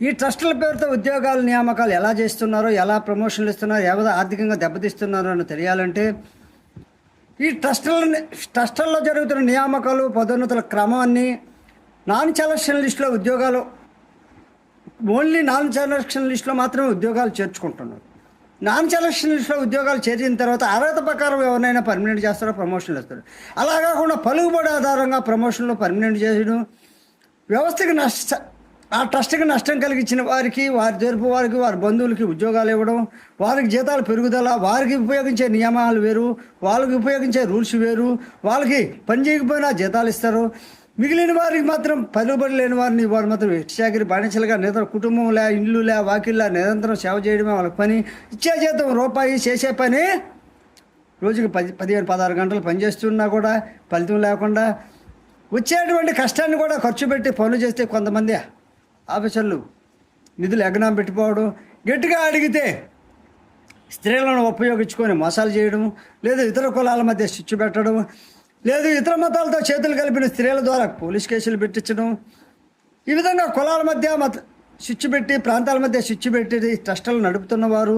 ఈ ట్రస్టుల పేరుతో ఉద్యోగాల నియామకాలు ఎలా చేస్తున్నారో ఎలా ప్రమోషన్లు ఇస్తున్నారో ఎవరు ఆర్థికంగా దెబ్బతీస్తున్నారో అని తెలియాలంటే ఈ ట్రస్టుల ట్రస్టుల్లో జరుగుతున్న నియామకాలు పదోన్నతుల క్రమాన్ని నాన్ సెలక్షన్ లిస్టులో ఉద్యోగాలు ఓన్లీ నాన్ సెలక్షన్ లిస్టులో మాత్రమే ఉద్యోగాలు చేర్చుకుంటున్నారు. నాన్ సెలక్షన్ లిస్టులో ఉద్యోగాలు చేరిన తర్వాత అర్హత ప్రకారం ఎవరినైనా పర్మనెంట్ చేస్తారో ప్రమోషన్లు ఇస్తారు అలా కాకుండా పలుకుబడి ఆధారంగా ప్రమోషన్లు పర్మనెంట్ చేయడం వ్యవస్థకి నష్ట ఆ ట్రస్ట్కి నష్టం కలిగించిన వారికి వారి జరుపు వారికి వారి బంధువులకి ఉద్యోగాలు ఇవ్వడం వారికి జీతాలు పెరుగుదల వారికి ఉపయోగించే నియమాలు వేరు వాళ్ళకి ఉపయోగించే రూల్స్ వేరు వాళ్ళకి పని చేయకపోయినా జీతాలు ఇస్తారు. మిగిలిన వారికి మాత్రం పలుబడి లేని వారిని వారు మాత్రం ఎట్చాగిరి బానిసలుగా నిరంతరం కుటుంబం లే ఇల్లు లే వాకిల్లా నిరంతరం సేవ చేయడమే వాళ్ళకి పని. ఇచ్చే జీతం రూపాయి చేసే పని రోజుకి పది పదిహేను పదహారు గంటలు పనిచేస్తున్నా కూడా ఫలితం లేకుండా వచ్చేటువంటి కష్టాన్ని కూడా ఖర్చు పెట్టి పనులు చేస్తే కొంతమంది ఆఫీసర్లు నిధులు ఎగనాం పెట్టిపోవడం గట్టిగా అడిగితే స్త్రీలను ఉపయోగించుకొని మోసాలు చేయడం లేదు ఇతర కులాల మధ్య స్విచ్ పెట్టడం లేదు ఇతర మతాలతో చేతులు కలిపిన స్త్రీల ద్వారా పోలీస్ కేసులు పెట్టించడం ఈ విధంగా కులాల మధ్య మత స్విచ్ పెట్టి ప్రాంతాల మధ్య స్విచ్ పెట్టి ట్రస్టులు నడుపుతున్నవారు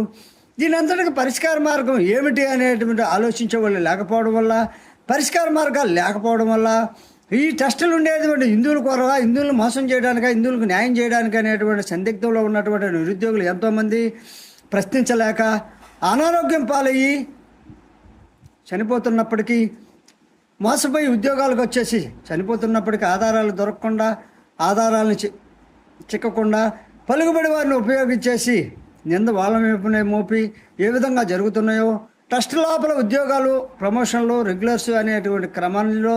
దీని అంతటికి పరిష్కార మార్గం ఏమిటి అనేటువంటి ఆలోచించే వాళ్ళు లేకపోవడం వల్ల పరిష్కార మార్గాలు లేకపోవడం వల్ల ఈ ట్రస్టులు ఉండేటువంటి హిందువుల కొరగా హిందువులను మోసం చేయడానిక హిందువులకు న్యాయం చేయడానికి అనేటువంటి సందిగ్ధంలో ఉన్నటువంటి నిరుద్యోగులు ఎంతోమంది ప్రశ్నించలేక అనారోగ్యం పాలయ్యి చనిపోతున్నప్పటికీ మోసపోయి ఉద్యోగాలకు వచ్చేసి చనిపోతున్నప్పటికీ ఆధారాలు దొరకకుండా ఆధారాలను చి చిక్కకుండా పలుకుబడి వారిని ఉపయోగించేసి నింద వాళ్ళ వైపునే మోపి ఏ విధంగా జరుగుతున్నాయో ట్రస్ట్ లోపల ఉద్యోగాలు ప్రమోషన్లు రెగ్యులర్స్ అనేటువంటి క్రమంలో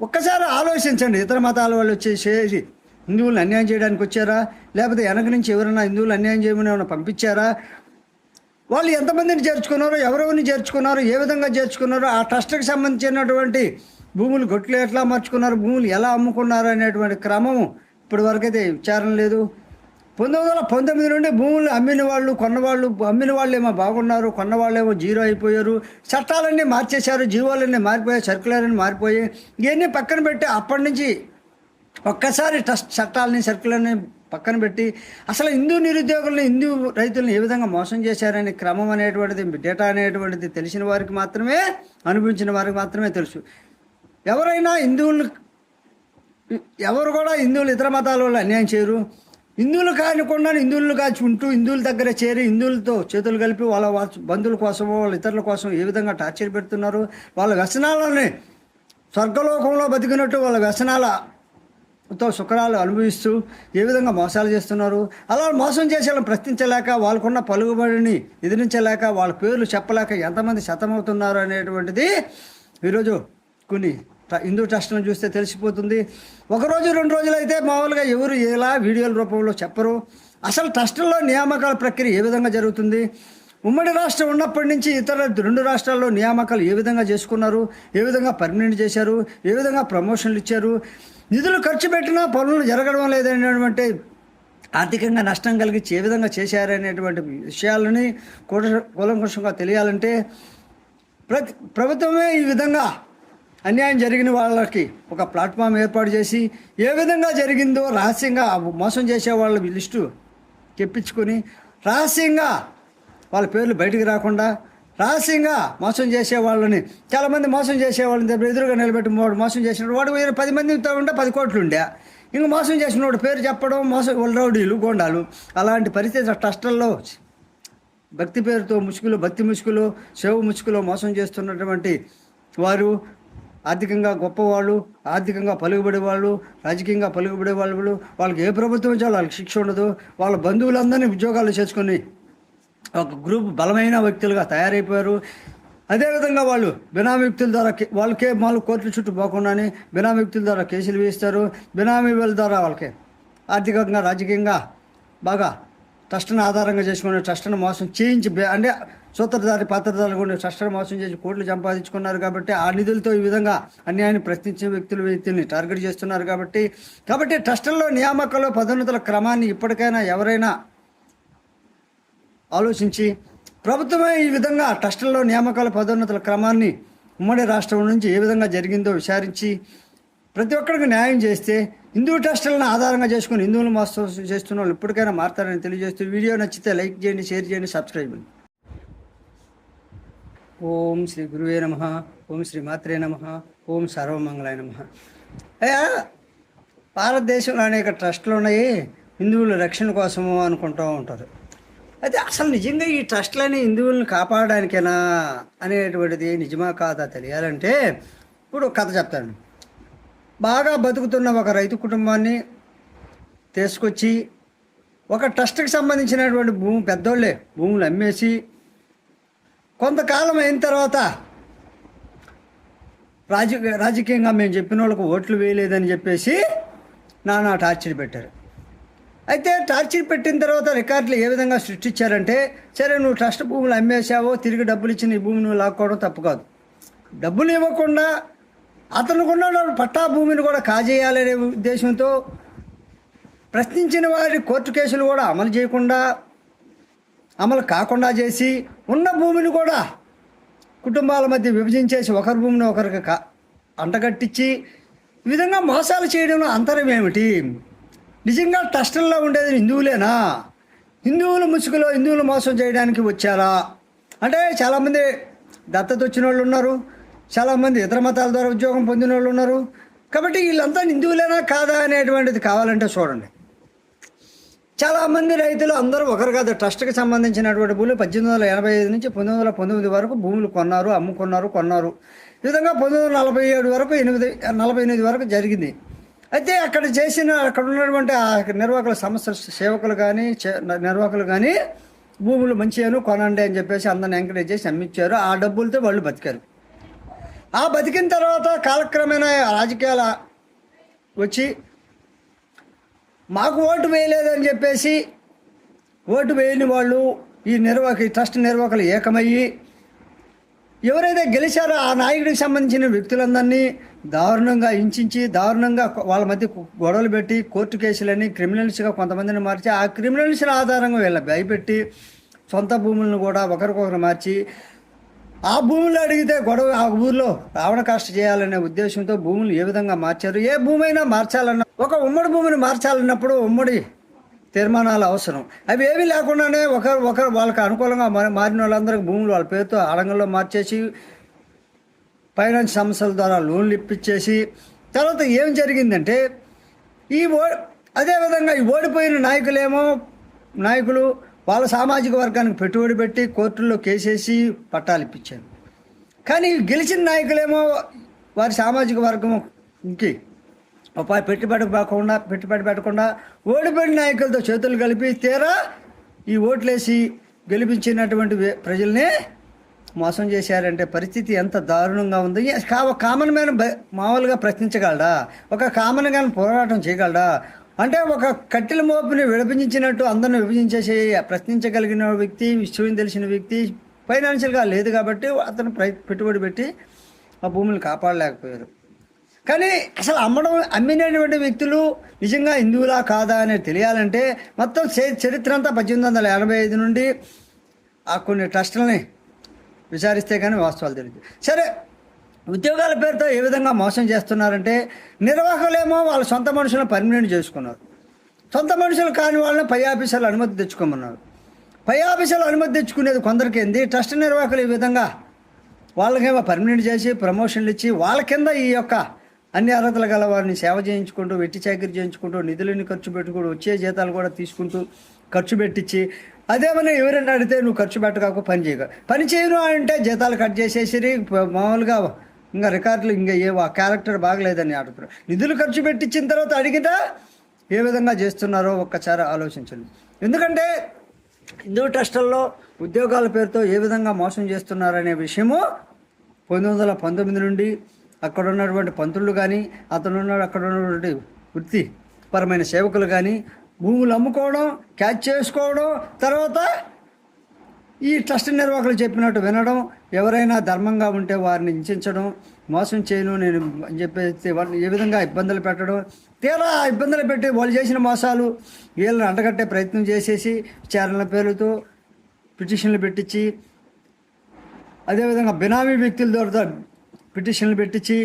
ఒక్కసారి ఆలోచించండి. ఇతర మతాల వాళ్ళు వచ్చేసి హిందువులను అన్యాయం చేయడానికి వచ్చారా? లేకపోతే వెనక నుంచి ఎవరైనా హిందువులు అన్యాయం చేయమని ఏమైనా పంపించారా? వాళ్ళు ఎంతమందిని చేర్చుకున్నారో ఎవరెవరిని చేర్చుకున్నారో ఏ విధంగా చేర్చుకున్నారో ఆ ట్రస్ట్కి సంబంధించినటువంటి భూములు గొట్లు ఎట్లా మార్చుకున్నారు భూములు ఎలా అమ్ముకున్నారు అనేటువంటి క్రమం ఇప్పటివరకైతే విచారణ లేదు. పంతొమ్మిది వందల పంతొమ్మిది నుండి భూములు అమ్మిన వాళ్ళు కొన్నవాళ్ళు అమ్మిన వాళ్ళు ఏమో బాగున్నారు కొన్న జీరో అయిపోయారు. చట్టాలన్నీ మార్చేశారు జీవోలన్నీ మారిపోయాయి సర్కులర్ని మారిపోయాయి. ఇవన్నీ పక్కన పెట్టి అప్పటి నుంచి ఒక్కసారి ట్రస్ట్ చట్టాలని సర్కులర్ని పక్కన పెట్టి అసలు హిందూ నిరుద్యోగులను హిందూ రైతులను ఏ విధంగా మోసం చేశారనే క్రమం అనేటువంటిది డేటా అనేటువంటిది తెలిసిన వారికి మాత్రమే అనుభవించిన వారికి మాత్రమే తెలుసు. ఎవరైనా హిందువులు ఎవరు కూడా హిందువులు ఇతర మతాల వాళ్ళు అన్యాయం చేయరు. హిందువులు కానికుండా హిందువులు కాచి ఉంటూ హిందువుల దగ్గర చేరి హిందువులతో చేతులు కలిపి వాళ్ళ వాళ్ళ బంధువుల కోసం వాళ్ళ ఇతరుల కోసం ఏ విధంగా టార్చర్ పెడుతున్నారు? వాళ్ళ వ్యసనాలని స్వర్గలోకంలో బతికినట్టు వాళ్ళ వ్యసనాలతో శుక్రాలు అనుభవిస్తూ ఏ విధంగా మోసాలు చేస్తున్నారు? అలా మోసం చేసే వాళ్ళని ప్రశ్నించలేక వాళ్ళకున్న పలుకుబడిని ఎదిరించలేక వాళ్ళ పేర్లు చెప్పలేక ఎంతమంది శతమవుతున్నారు అనేటువంటిది ఈరోజు కొన్ని హిందూ ట్రస్ట్లను చూస్తే తెలిసిపోతుంది. ఒకరోజు రెండు రోజులు అయితే మామూలుగా ఎవరు ఎలా వీడియోల రూపంలో చెప్పరు. అసలు ట్రస్టుల్లో నియామకాల ప్రక్రియ ఏ విధంగా జరుగుతుంది? ఉమ్మడి రాష్ట్రం ఉన్నప్పటి నుంచి ఇతర రెండు రాష్ట్రాల్లో నియామకాలు ఏ విధంగా చేసుకున్నారు? ఏ విధంగా పర్మనెంట్ చేశారు? ఏ విధంగా ప్రమోషన్లు ఇచ్చారు? నిధులు ఖర్చు పెట్టినా పనులు జరగడం లేదనేటువంటి ఆర్థికంగా నష్టం కలిగించి ఏ విధంగా చేశారనేటువంటి విషయాలని కూట కూలంకషంగా తెలియాలంటే ప్రతి ప్రభుత్వమే ఈ విధంగా అన్యాయం జరిగిన వాళ్ళకి ఒక ప్లాట్ఫామ్ ఏర్పాటు చేసి ఏ విధంగా జరిగిందో రహస్యంగా మోసం చేసే వాళ్ళ లిస్టు తెప్పించుకొని రహస్యంగా వాళ్ళ పేర్లు బయటికి రాకుండా రహస్యంగా మోసం చేసే వాళ్ళని చాలామంది మోసం చేసే వాళ్ళని దగ్గర ఎదురుగా నిలబెట్టి వాడు మోసం చేసినాడు వాడు పది మందితో ఉంటే పది కోట్లు ఉండే. ఇంక మోసం చేసిన వాడు పేరు చెప్పడం మోసం వాళ్ళ రౌడీలు గోండాలు అలాంటి పరిస్థితి ట్రస్టల్లో భక్తి పేరుతో ముసుగులు భక్తి ముసుగులు సేవ ముసుగులో మోసం చేస్తున్నటువంటి వారు ఆర్థికంగా గొప్పవాళ్ళు ఆర్థికంగా పలుకుబడే వాళ్ళు రాజకీయంగా పలుకుబడే వాళ్ళు వాళ్ళకి ఏ ప్రభుత్వం ఇచ్చాలో వాళ్ళకి శిక్ష ఉండదు. వాళ్ళ బంధువులందరినీ ఉద్యోగాలు చేసుకొని ఒక గ్రూప్ బలమైన వ్యక్తులుగా తయారైపోయారు. అదేవిధంగా వాళ్ళు బినామీ వ్యక్తుల ద్వారా వాళ్ళకే వాళ్ళు కోర్టుల చుట్టూ పోకుండానే బినామీ వ్యక్తుల ద్వారా కేసులు వేయిస్తారు. బినామీ వీళ్ళ ద్వారా వాళ్ళకి ఆర్థికంగా రాజకీయంగా బాగా ట్రస్ట్ను ఆధారంగా చేసుకుని ట్రస్ట్ను మోసం చేయించి అంటే సూత్రధారి పాత్రధారులు కూడా ట్రస్ట్ను మోసం చేసి కోట్లు సంపాదించుకున్నారు కాబట్టి ఆ నిధులతో ఈ విధంగా అన్యాయాన్ని ప్రశ్నించే వ్యక్తులు వ్యక్తుల్ని టార్గెట్ చేస్తున్నారు కాబట్టి కాబట్టి ట్రస్టుల్లో నియామకాలు పదోన్నతుల క్రమాన్ని ఇప్పటికైనా ఎవరైనా ఆలోచించి ప్రభుత్వమే ఈ విధంగా ట్రస్టుల్లో నియామకాల పదోన్నతుల క్రమాన్ని ఉమ్మడి రాష్ట్రం నుంచి ఏ విధంగా జరిగిందో విచారించి ప్రతి ఒక్కరికి న్యాయం చేస్తే హిందూ ట్రస్టులను ఆధారంగా చేసుకుని హిందువులు మోసం చేస్తున్న వాళ్ళు ఇప్పటికైనా మారుతారని తెలియజేస్తూ వీడియో నచ్చితే లైక్ చేయండి షేర్ చేయండి సబ్స్క్రైబ్ చేయండి. ఓం శ్రీ గురువే నమ ఓం శ్రీ మాత్రే నమ ఓం సర్వమంగళాయ నమ. అయ్యా భారతదేశంలో అనేక ట్రస్టులు ఉన్నాయి హిందువుల రక్షణ కోసము అనుకుంటూ ఉంటారు అయితే అసలు నిజంగా ఈ ట్రస్టులని హిందువులను కాపాడడానికేనా అనేటువంటిది నిజమా కాదా తెలియాలంటే ఇప్పుడు కథ చెప్తాను. బాగా బతుకుతున్న ఒక రైతు కుటుంబాన్ని తీసుకొచ్చి ఒక ట్రస్ట్కి సంబంధించినటువంటి భూమి పెద్దోళ్ళే భూములు అమ్మేసి కొంతకాలం అయిన తర్వాత రాజకీయ రాజకీయంగా మేము చెప్పిన వాళ్ళకు ఓట్లు వేయలేదని చెప్పేసి నానా టార్చర్ పెట్టారు. అయితే టార్చర్ పెట్టిన తర్వాత రికార్డులు ఏ విధంగా సృష్టించారంటే సరే నువ్వు ట్రస్ట్ భూములు అమ్మేశావో తిరిగి డబ్బులు ఇచ్చిన ఈ భూమిని నువ్వు లాక్కోవడం తప్పు కాదు. డబ్బులు ఇవ్వకుండా అతనుకున్న పట్టా భూమిని కూడా కాజేయాలనే ఉద్దేశంతో ప్రశ్నించిన వారి కోర్టు కేసులు కూడా అమలు చేయకుండా అమలు కాకుండా చేసి ఉన్న భూమిని కూడా కుటుంబాల మధ్య విభజించేసి ఒకరి భూమిని ఒకరికి కా అంటగట్టించి ఈ విధంగా మోసాలు చేయడంలో అంతరం ఏమిటి? నిజంగా ట్రస్టుల్లో ఉండేది హిందువులేనా? హిందువులు ముసుగులో హిందువులు మోసం చేయడానికి వచ్చారా? అంటే చాలామంది దత్తత వచ్చిన వాళ్ళు ఉన్నారు చాలామంది ఇతర మతాల ద్వారా ఉద్యోగం పొందిన వాళ్ళు ఉన్నారు. కాబట్టి వీళ్ళంతా హిందువులేనా కాదా అనేటువంటిది కావాలంటే చూడండి. చాలామంది రైతులు అందరూ ఒకరు కాదు ట్రస్ట్కి సంబంధించినటువంటి భూములు పద్దెనిమిది వందల ఎనభై ఐదు నుంచి పంతొమ్మిది వందల పంతొమ్మిది వరకు భూములు కొన్నారు అమ్ముకున్నారు కొన్నారు. ఈ విధంగా పంతొమ్మిది వందల నలభై ఏడు వరకు ఎనిమిది నలభై ఎనిమిది వరకు జరిగింది. అయితే అక్కడ చేసిన అక్కడ ఉన్నటువంటి ఆ నిర్వాహకుల సంస్థ సేవకులు కానీ చే- నిర్వాహకులు కానీ భూములు మంచిగాను కొనండి అని చెప్పేసి అందరిని ఎంకరేజ్ చేసి అమ్మించారు ఆ డబ్బులతో వాళ్ళు బతికారు. ఆ బతికిన తర్వాత కాలక్రమేణా రాజకీయాల వచ్చి మాకు ఓటు వేయలేదని చెప్పేసి ఓటు వేయని వాళ్ళు ఈ నిర్వాహక ఈ ట్రస్ట్ నిర్వాహకులు ఏకమయ్యి ఎవరైతే గెలిచారో ఆ నాయకుడికి సంబంధించిన వ్యక్తులందరినీ దారుణంగా హింసించి దారుణంగా వాళ్ళ మధ్య గొడవలు పెట్టి కోర్టు కేసులని క్రిమినల్స్గా కొంతమందిని మార్చి ఆ క్రిమినల్స్ని ఆధారంగా వీళ్ళ భయపెట్టి సొంత భూములను కూడా ఒకరికొకరు మార్చి ఆ భూములు అడిగితే గొడవ ఆ ఊర్లో రావణ కాష్ట చేయాలనే ఉద్దేశంతో భూములు ఏ విధంగా మార్చారు? ఏ భూమి అయినా మార్చాలన్న ఒక ఉమ్మడి భూమిని మార్చాలన్నప్పుడు ఉమ్మడి తీర్మానాలు అవసరం. అవి ఏమీ లేకుండానే ఒకరు ఒకరు వాళ్ళకి అనుకూలంగా మారిన వాళ్ళందరికీ భూములు వాళ్ళ పేరుతో ఆడంగంలో మార్చేసి ఫైనాన్స్ సంస్థల ద్వారా లోన్లు ఇప్పించేసి తర్వాత ఏం జరిగిందంటే ఈ ఓ అదేవిధంగా ఈ ఓడిపోయిన నాయకులేమో నాయకులు వాళ్ళ సామాజిక వర్గానికి పెట్టుబడి పెట్టి కోర్టుల్లో కేసేసి పట్టాలు ఇప్పించారు. కానీ గెలిచిన నాయకులేమో వారి సామాజిక వర్గంకి ఉపాధి పెట్టుబడి పెట్టకుండా పెట్టుబడి పెట్టకుండా ఓడిపోయిన నాయకులతో చేతులు కలిపి తీరా ఈ ఓట్లేసి గెలిపించినటువంటి ప్రజల్ని మోసం చేశారంటే పరిస్థితి ఎంత దారుణంగా ఉంది. కా కామన్ మ్యాన్ మామూలుగా ప్రశ్నించగలడా? ఒక కామన్ మ్యాన్ పోరాటం చేయగలడా? అంటే ఒక కట్టెల మోపుని విభజించినట్టు అందరిని విభజించేసే ప్రశ్నించగలిగిన వ్యక్తి విషయం తెలిసిన వ్యక్తి ఫైనాన్షియల్గా లేదు కాబట్టి అతను ప్రై పెట్టుబడి పెట్టి ఆ భూములు కాపాడలేకపోయారు. కానీ అసలు అమ్మడం అమ్మినటువంటి వ్యక్తులు నిజంగా హిందువులా కాదా అనేది తెలియాలంటే మొత్తం చరిత్ర అంతా పద్దెనిమిది వందల ఎనభై ఐదు నుండి ఆ కొన్ని ట్రస్టులని విచారిస్తే కానీ వాస్తవాలు తెలియదు. సరే ఉద్యోగాల పేరుతో ఏ విధంగా మోసం చేస్తున్నారంటే నిర్వాహకులేమో వాళ్ళ సొంత మనుషులను పర్మినెంట్ చేసుకున్నారు. సొంత మనుషులు కాని వాళ్ళని పై ఆఫీసర్లు అనుమతి తెచ్చుకోమన్నారు. పై ఆఫీసర్లు అనుమతి తెచ్చుకునేది కొందరికి ఏంది? ట్రస్ట్ నిర్వాహకులు ఈ విధంగా వాళ్ళకేమో పర్మినెంట్ చేసి ప్రమోషన్లు ఇచ్చి వాళ్ళ కింద ఈ యొక్క అన్ని అర్హతలు గల వారిని సేవ చేయించుకుంటూ వెట్టి చాకరీ చేయించుకుంటూ నిధులని ఖర్చు పెట్టుకుంటూ వచ్చే జీతాలు కూడా తీసుకుంటూ ఖర్చు పెట్టించి అదేమన్నా ఎవరైనా అడిగితే నువ్వు ఖర్చు పెట్టక పని చేయక. పని చేయను అంటే జీతాలు కట్ చేసేసి మామూలుగా ఇంకా రికార్డులు ఇంకా ఏ ఆ క్యారెక్టర్ బాగలేదని అడుగుతున్నారు నిధులు ఖర్చు పెట్టించిన తర్వాత అడిగితే ఏ విధంగా చేస్తున్నారో ఒక్కసారి ఆలోచించండి. ఎందుకంటే హిందూ ట్రస్టుల్లో ఉద్యోగాల పేరుతో ఏ విధంగా మోసం చేస్తున్నారనే విషయము పంతొమ్మిది వందల పంతొమ్మిది నుండి అక్కడ ఉన్నటువంటి పంతులు కానీ అతను ఉన్న అక్కడ ఉన్నటువంటి వృత్తిపరమైన సేవకులు కానీ భూములు అమ్ముకోవడం క్యాచ్ చేసుకోవడం తర్వాత ఈ ట్రస్ట్ నిర్వాహకులు చెప్పినట్టు వినడం ఎవరైనా ధర్మంగా ఉంటే వారిని హింసించడం మోసం చేయను నేను అని చెప్పేసి ఏ విధంగా ఇబ్బందులు పెట్టడం తీరా ఇబ్బందులు పెట్టి వాళ్ళు చేసిన మోసాలు వీళ్ళని అంటగట్టే ప్రయత్నం చేసేసి విచారణల పేరుతో పిటిషన్లు పెట్టించి అదేవిధంగా బినామీ వ్యక్తుల ద్వారా పిటిషన్లు పెట్టించి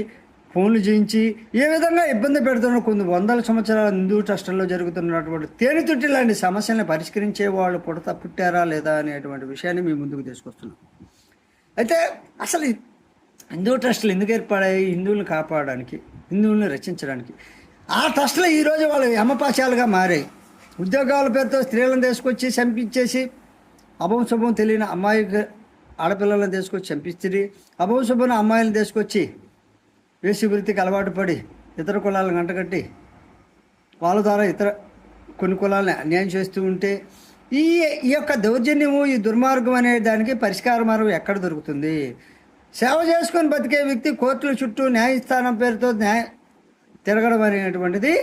ఫోన్లు చేయించి ఏ విధంగా ఇబ్బంది పెడుతున్న కొన్ని వందల సంవత్సరాల హిందూ ట్రస్టుల్లో జరుగుతున్నటువంటి తేనెతుట్టి లాంటి సమస్యలను పరిష్కరించే వాళ్ళు పుడత పుట్టారా లేదా అనేటువంటి విషయాన్ని మీ ముందుకు తీసుకొస్తున్నాం. అయితే అసలు హిందూ ట్రస్టులు ఎందుకు ఏర్పడాయి? హిందువులను కాపాడడానికి హిందువులను రక్షించడానికి. ఆ ట్రస్టులు ఈరోజు వాళ్ళు యమపాశాలుగా మారాయి. ఉద్యోగాల పేరుతో స్త్రీలను తీసుకొచ్చి చంపించేసి అభం శుభం తెలియని అమ్మాయి ఆడపిల్లలను తీసుకొచ్చి చంపిస్తుంది. అభం శుభం అమ్మాయిలను తీసుకొచ్చి వేసివృత్తికి అలవాటు పడి ఇతర కులాలను గంటగట్టి వాళ్ళ ద్వారా ఇతర కొన్ని కులాలను అన్యాయం చేస్తూ ఉంటే ఈ ఈ యొక్క దౌర్జన్యము ఈ దుర్మార్గం అనే దానికి పరిష్కార మార్గం ఎక్కడ దొరుకుతుంది? సేవ చేసుకొని బతికే వ్యక్తి కోర్టుల చుట్టూ న్యాయస్థానం పేరుతో న్యాయ తిరగడం అనేటువంటిది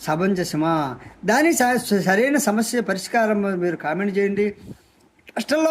సమంజసమా? దాని స- సరైన సమస్య పరిష్కారం మీరు కామెంట్ చేయండి. కష్టంలో